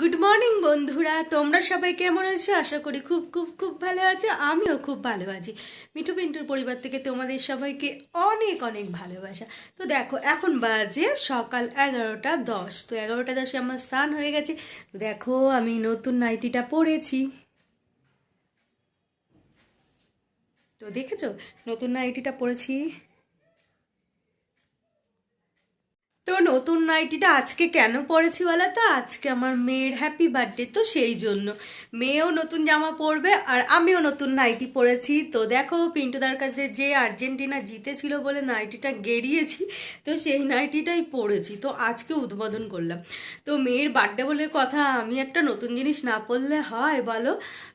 Good morning বন্ধুরা। তোমরা সবাই কেমন আছো? আশা করি খুব খুব খুব ভালো আছো। আমিও খুব ভালো আছি। মিঠু পিন্টুর পরিবার থেকে তোমাদের সবাইকে অনেক অনেক ভালোবাসা। তো দেখো, এখন বাজে সকাল এগারোটা দশ। তো এগারোটা দশে আমার স্নান হয়ে গেছে। দেখো, আমি নতুন নাইটিটা পরেছি। তো দেখেছ? নতুন নাইটিটা পরেছি। তো নতুন নাইটিটা আজকে কেন পরেছি বলো তো? আজকে আমার মেয়ের হ্যাপি বার্থডে তো সেই জন্য। মেয়েও নতুন জামা পরবে আর আমিও নতুন নাইটি পরেছি। তো দেখো পিন্টুদার কাছে যে আর্জেন্টিনা জিতেছিল বলে নাইটিটা গেরিয়েছি তো সেই নাইটিটাই পরেছি। তো আজকে উদ্বোধন করলাম। তো মেয়ের বার্থডে বলে কথা, আমি একটা নতুন জিনিস না পরলে হয় বলো?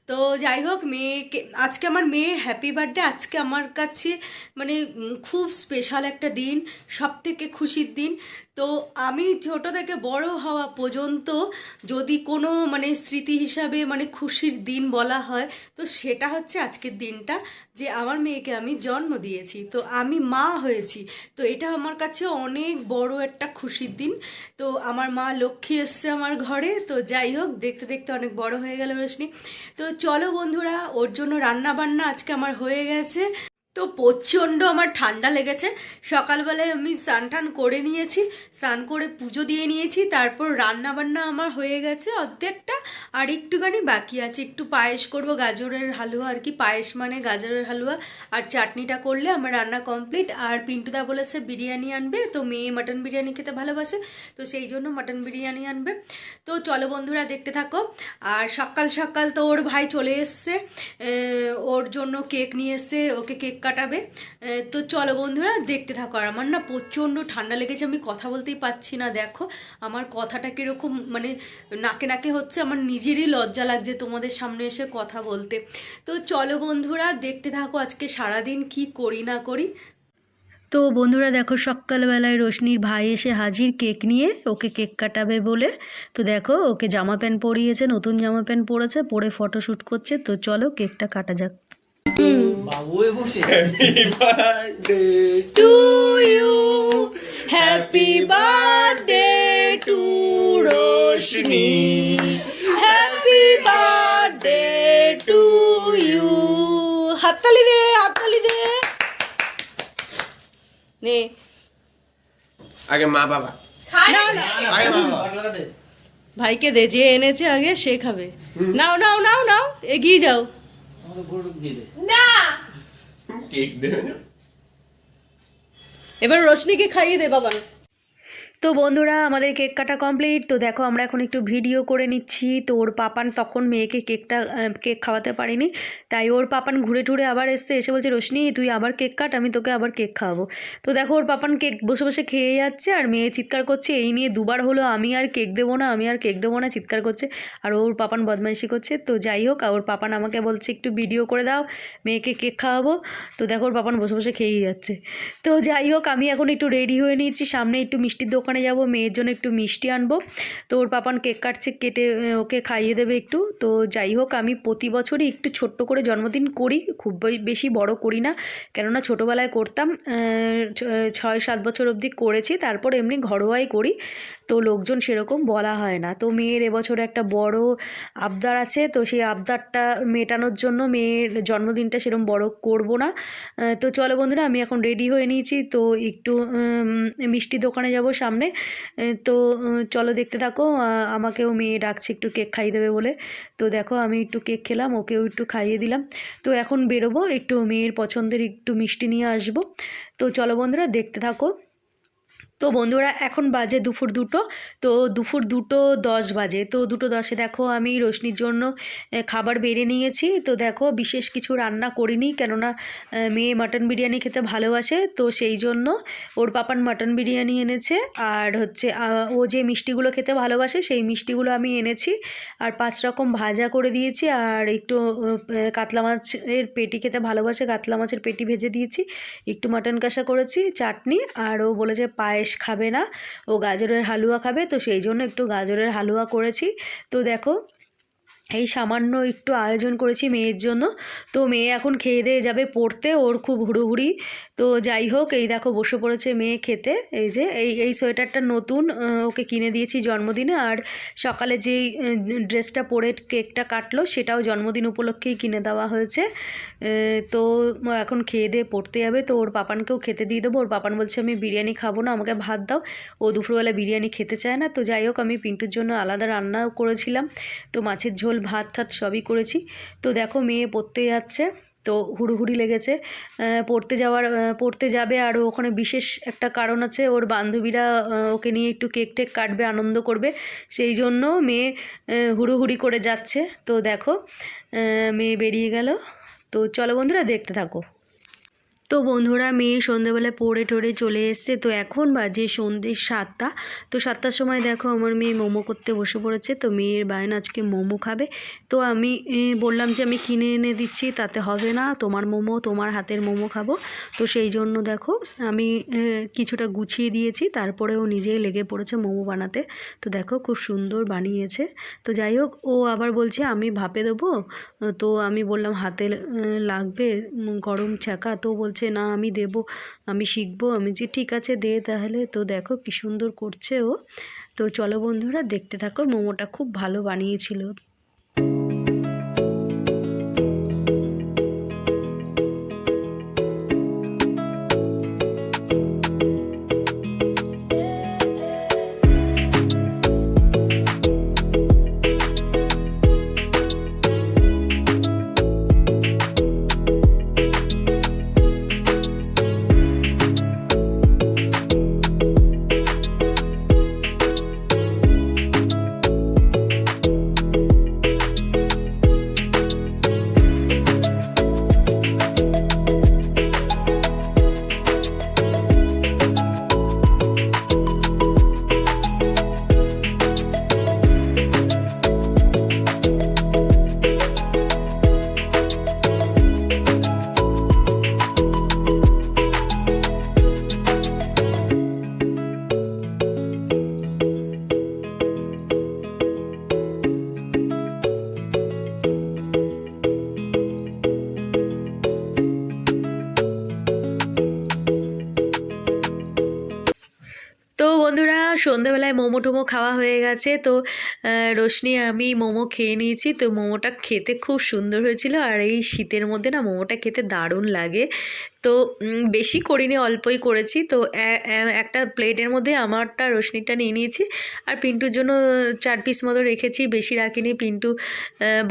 তো যাই হোক, মেয়েকে, আজকে আমার মেয়ের হ্যাপি বার্থডে আজকে আমার কাছে মানে খুব স্পেশাল একটা দিন সব থেকে খুশির দিন। তো আমি ছোট থেকে বড় হওয়া পর্যন্ত যদি কোনো মানে স্মৃতি হিসাবে মানে খুশির দিন বলা হয়, তো সেটা হচ্ছে আজকের দিনটা যে আমার মেয়েকে আমি জন্ম দিয়েছি। তো আমি মা হয়েছি, তো এটা আমার কাছে অনেক বড় একটা খুশির দিন। তো আমার মা লক্ষ্মী এসছে আমার ঘরে, তো যাই হোক, দেখতে দেখতে অনেক বড় হয়ে গেল রোশনি। তো চলো বন্ধুরা, ওর জন্য রান্না বান্না আজকে আমার হয়ে গেছে। তো প্রচণ্ড আমার ঠান্ডা লেগেছে। সকালবেলায় আমি স্নান টান করে নিয়েছি, স্নান করে পুজো দিয়ে নিয়েছি, তারপর রান্না বান্না আমার হয়ে গেছে অর্ধেকটা। আর একটুখানি বাকি আছে, একটু পায়েস করব, গাজরের হালুয়া আর কি, পায়েস মানে গাজরের হালুয়া। আর চাটনিটা করলে আমার রান্না কমপ্লিট। আর পিন্টুদা বলেছে বিরিয়ানি আনবে, তো মেয়ে মাটন বিরিয়ানি খেতে ভালোবাসে, তো সেই জন্য মাটন বিরিয়ানি আনবে। তো চলো বন্ধুরা দেখতে থাকো। আর সকাল সকাল তো ওর ভাই চলে এসছে ওর জন্য কেক নিয়ে এসছে, ওকে কেক কাটাবে। তো চলো বন্ধুরা, দেখতে থাকো। আর আমার না প্রচণ্ড ঠান্ডা লেগেছে, আমি কথা বলতেই পাচ্ছি না, দেখো। আমার কথাটা কীরকম মানে নাকে নাকে হচ্ছে, আমার নিজেরই লজ্জা লাগছে তোমাদের সামনে এসে কথা বলতে। তো চলো বন্ধুরা, দেখতে থাকো আজকে সারাদিন কি করি না করি। তো বন্ধুরা, দেখো সকালবেলায় রোশনির ভাই এসে হাজির কেক নিয়ে, ওকে কেক কাটাবে বলে। তো দেখো, ওকে জামা প্যান্ট পরিয়েছে, নতুন জামা প্যান্ট পরেছে, পরে ফটোশ্যুট করছে। তো চলো কেকটা কাটা যাক। বাবুয়ে বসে birthday to you happy birthday to Roshni happy birthday to you হাততালি দে হাততালি দে। নে। আগে মা বাবা। ভাইকে দে যে এনেছে আগে সে খাবে। নাও নাও নাও নাও। এগিয়ে যাও। আমাদের গরু দিয়ে দে। কেক দেবে না? এবার রোশনিকে খাইয়ে দে বাবা। তো বন্ধুরা, আমাদের কেক কাটা কমপ্লিট তো দেখো, আমরা এখন একটু ভিডিও করে নিচ্ছি। তো ওর পাপান তখন মেয়েকে কেকটা কেক খাওয়াতে পারিনি। তাই ওর পাপান ঘুরে টুরে আবার এসছে, এসে বলছে, রোশনি, তুই আবার কেক কাট, আমি তোকে আবার কেক খাওয়াবো। তো দেখো, ওর পাপান কেক বসে বসে খেয়ে যাচ্ছে আর মেয়ে চিৎকার করছে, এই নিয়ে দুবার হলো, আমি আর কেক দেবো না, আমি আর কেক দেবো না, চিৎকার করছে। আর ওর পাপান বদমাইশি করছে। তো যাই হোক ওর পাপান আমাকে বলছে, একটু ভিডিও করে দাও, মেয়েকে কেক খাওয়াবো। তো দেখো, ওর পাপান বসে বসে খেয়েই যাচ্ছে। তো যাই হোক, আমি এখন একটু রেডি হয়ে নিয়েছি। সামনে একটু মিষ্টির দোকানে যাব, মেয়ের জন্য একটু মিষ্টি আনব। তো ওর পাপান কেক কাটছে, কেটে ওকে খাইয়ে দেবে একটু। তো যাই হোক, আমি প্রতি বছরই একটু ছোট্ট করে জন্মদিন করি, খুব বেশি বড় করি না। কেননা ছোটোবেলায় করতাম ছয়, সাত বছর অবধি করেছি, তারপর এমনি ঘরোয়াই করি। তো লোকজন সেরকম বলা হয় না। তো মেয়ের এবছর একটা বড় আবদার আছে, তো সেই আবদারটা মেটানোর জন্য মেয়ের জন্মদিনটা সেরকম বড় করব না। তো চলো বন্ধুরা, আমি এখন রেডি হয়ে নিয়েছি। তো একটু মিষ্টি দোকানে যাব, সামনে আহ, তো চলো দেখতে থাকো। আমাকেও মেয়ে ডাকছে একটু কেক খাইয়ে দেবে বলে। তো দেখো আমি একটু কেক খেলাম ওকেও একটু খাইয়ে দিলাম। তো এখন বেরোবো একটু মেয়ের পছন্দের একটু মিষ্টি নিয়ে আসব। তো চলো বন্ধুরা দেখতে থাকো। তো বন্ধুরা, এখন বাজে দুপুর দুটো। তো দুপুর দুটো দশ বাজে। তো দুটো দশে দেখো আমি রোশনির জন্য খাবার বেড়ে নিয়েছি। তো দেখো বিশেষ কিছু রান্না করিনি, কেননা মেয়ে মাটন বিরিয়ানি খেতে ভালোবাসে। তো সেই জন্য ওর পাপান মাটন বিরিয়ানি এনেছে। আর হচ্ছে ও যে মিষ্টিগুলো খেতে ভালোবাসে, সেই মিষ্টিগুলো আমি এনেছি। আর পাঁচ রকম ভাজা করে দিয়েছি। আর একটু কাতলা মাছের পেটি খেতে ভালোবাসে, কাতলা মাছের পেটি ভেজে দিয়েছি। একটু মাটন কষা করেছি, চাটনি। আর ও বলেছে পায়েস খাবে না। ও গাজরের হালুয়া খাবে, তো সেই জন্য একটু গাজরের হালুয়া করেছি। তো দেখো এই সামান্য একটু আয়োজন করেছি মেয়ের জন্য। তো মেয়ে এখন খেয়ে দিয়ে যাবে পড়তে, ওর খুব হুড়োহুড়ি। তো যাই হোক, এই দেখো বসে পড়েছে মেয়ে খেতে। এই যে, এই এই সোয়েটারটা নতুন ওকে কিনে দিয়েছি জন্মদিনে। আর সকালে যেই ড্রেসটা পরে কেকটা কাটলো, সেটাও জন্মদিন উপলক্ষেই কিনে দেওয়া হয়েছে। তো এখন খেয়ে দিয়ে পড়তে যাবে। তো ওর পাপানকেও খেতে দিয়ে দেবো। ওর পাপান বলছে, আমি বিরিয়ানি খাব না, আমাকে ভাত দাও। ও দুপুরবেলা বিরিয়ানি খেতে চায় না। তো যাই হোক, আমি পিন্টুর জন্য আলাদা রান্নাও করেছিলাম। তো মাছের ঝোল ভাত টাত সবই করেছি। তো দেখো মেয়ে পড়তে যাচ্ছে, তো হুড়ুহুড়ি লেগেছে। পড়তে যাওয়ার পড়তে যাবে আর ওখানে বিশেষ একটা কারণ আছে, ওর বান্ধবীরা ওকে নিয়ে একটু কেক টেক কাটবে, আনন্দ করবে। সেই জন্য মেয়ে হুড়োহুড়ি করে যাচ্ছে। তো দেখো মেয়ে বেরিয়ে গেল। তো চলো বন্ধুরা, দেখতে থাকো। তো বন্ধুরা মেয়ে সন্ধেবেলা পড়ে টড়ে চলে এসছে। তো এখন বাজে সন্ধে সাতটা। তো সাতটার সময় দেখো আমার মেয়ে মোমো করতে বসে পড়েছে। তো মেয়ের বায়ন আজকে মোমো খাবে। তো আমি বললাম যে আমি কিনে এনে দিচ্ছি, তাতে হবে না। তোমার মোমো, তোমার হাতের মোমো খাব। তো সেই জন্য দেখো আমি কিছুটা গুছিয়ে দিয়েছি। তারপরে ও নিজেই লেগে পড়েছে মোমো বানাতে। তো দেখো খুব সুন্দর বানিয়েছে। তো যাই হোক, ও আবার বলছে, আমি ভাপে দেবো? তো আমি বললাম, হাতে লাগবে গরম ছ্যাঁকা। তো বলছে না, আমি দেব, আমি শিখব। আমি যে, ঠিক আছে, দে তাহলে। তো দেখো কী সুন্দর করছে ও। তো চলো বন্ধুরা, দেখতে থাকো। মোমোটা খুব ভালো বানিয়েছিল। মোমো টোমো খাওয়া হয়ে গেছে। তো রশনি, আমি মোমো খেয়ে নিয়েছি। তো, মোমোটা খেতে খুব সুন্দর হয়েছিল। আর এই শীতের মধ্যে না, মোমোটা খেতে দারুণ লাগে। তো বেশি করিনি, অল্পই করেছি। তো একটা প্লেটের মধ্যে আমারটা রোশনিটা নিয়ে নিয়েছি। আর পিন্টুর জন্য চার পিস মতো রেখেছি, বেশি রাখিনি। পিন্টু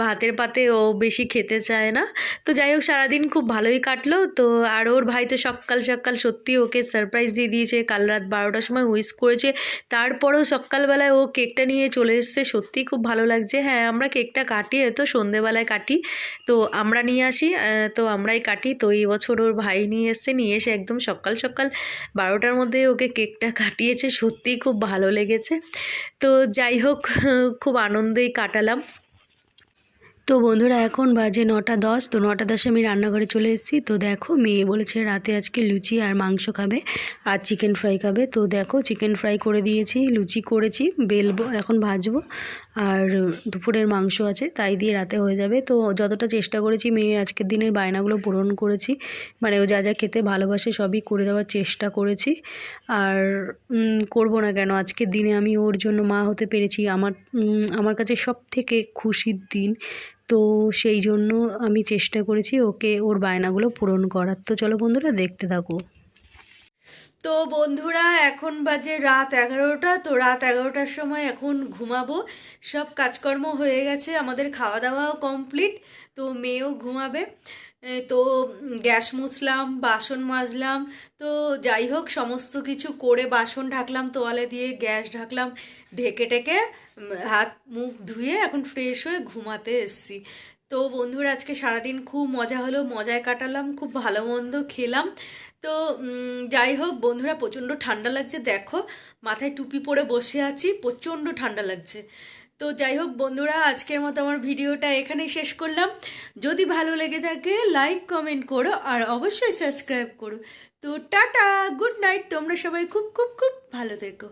ভাতের পাতে ও বেশি খেতে চায় না। তো, যাই হোক, সারাদিন খুব ভালোই কাটলো। তো, আর ওর ভাই তো সকাল সকাল সত্যি ওকে সারপ্রাইজ দিয়ে দিয়েছে। কাল রাত বারোটার সময় উইশ করেছে। তারপরেও সকালবেলায় ও কেকটা নিয়ে চলে এসছে। সত্যিই খুব ভালো লাগছে। হ্যাঁ আমরা কেকটা কাটি তো সন্ধেবেলায় কাটি। তো, আমরা নিয়ে আসি তো আমরাই কাটি। তো, এই বছর ওর ভাই নিয়ে এসছে, নিয়ে এসে একদম সকাল সকাল বারোটার মধ্যে ওকে কেকটা কাটিয়েছে। সত্যিই খুব ভালো লেগেছে। তো যাই হোক, খুব আনন্দেই কাটালাম। তো বন্ধুরা, এখন বাজে নটা দশ। তো নটা দশে আমি রান্নাঘরে চলে এসেছি। তো দেখো, মেয়ে বলেছে রাতে আজকে লুচি আর মাংস খাবে আর চিকেন ফ্রাই খাবে। তো দেখো, চিকেন ফ্রাই করে দিয়েছি, লুচি করেছি, বেলবো, এখন ভাজবো। আর দুপুরের মাংস আছে, তাই দিয়ে রাতে হয়ে যাবে। তো যতটা চেষ্টা করেছি মেয়ের আজকের দিনের বায়নাগুলো পূরণ করেছি। মানে ও যা যা খেতে ভালোবাসে সবই করে দেওয়ার চেষ্টা করেছি। আর করব না কেন? আজকের দিনে আমি ওর জন্য মা হতে পেরেছি। আমার আমার কাছে সব থেকে খুশির দিন। তো সেই জন্য আমি চেষ্টা করেছি ওকে, ওর বায়নাগুলো পূরণ করার। তো চলো বন্ধুরা, দেখতে থাকো। তো বন্ধুরা, এখন বাজে রাত এগারোটা। তো রাত এগারোটার সময় এখন ঘুমাবো। সব কাজকর্ম হয়ে গেছে, আমাদের খাওয়া দাওয়াও কমপ্লিট। তো মেয়েও ঘুমাবে। তো গ্যাস মুছলাম, বাসন মাজলাম, তো যাই হোক, সমস্ত কিছু করে বাসন ঢাকলাম, তোয়ালে দিয়ে গ্যাস ঢাকলাম, ঢেকে টেকে হাত মুখ ধুয়ে এখন ফ্রেশ হয়ে ঘুমাতে এসছি। তো বন্ধুরা, আজকে সারাদিন খুব মজা হলো, মজায় কাটালাম, খুব ভালো মন্দ খেলাম। তো যাই হোক, বন্ধুরা, প্রচণ্ড ঠান্ডা লাগছে, দেখো, মাথায় টুপি পরে বসে আছি, প্রচণ্ড ঠান্ডা লাগছে। তো যাই হোক বন্ধুরা, আজকের মতো আমার ভিডিওটা এখানে শেষ করলাম। যদি ভালো লেগে থাকে লাইক কমেন্ট করো আর অবশ্যই সাবস্ক্রাইব করো। তো টাটা গুড নাইট তোমরা সবাই খুব খুব খুব ভালো থেকো।